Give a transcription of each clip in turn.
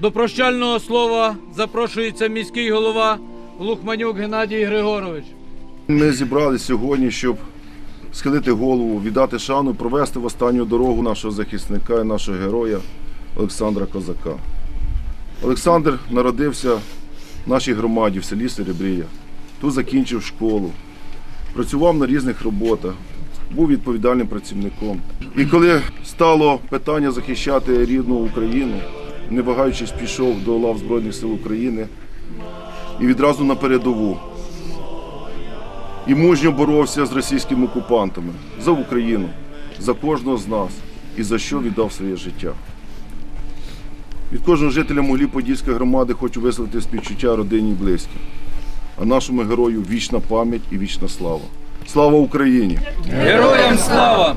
До прощального слова запрошується міський голова Лухманюк Геннадій Григорович. Ми зібралися сьогодні, щоб схилити голову, віддати шану, провести в останню дорогу нашого захисника і нашого героя Олександра Козака. Олександр народився в нашій громаді в селі Серебрія. Тут закінчив школу, працював на різних роботах, був відповідальним працівником. І коли стало питання захищати рідну Україну, не вагаючись, пішов до лав Збройних сил України і відразу на передову і мужньо боровся з російськими окупантами за Україну, за кожного з нас і за що віддав своє життя. Від кожного жителя Могилів-Подільської громади хочу висловити співчуття родині і близьким, а нашому герою вічна пам'ять і вічна слава. Слава Україні! Героям слава!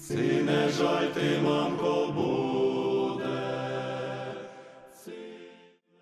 Си не жаль ти, мамко,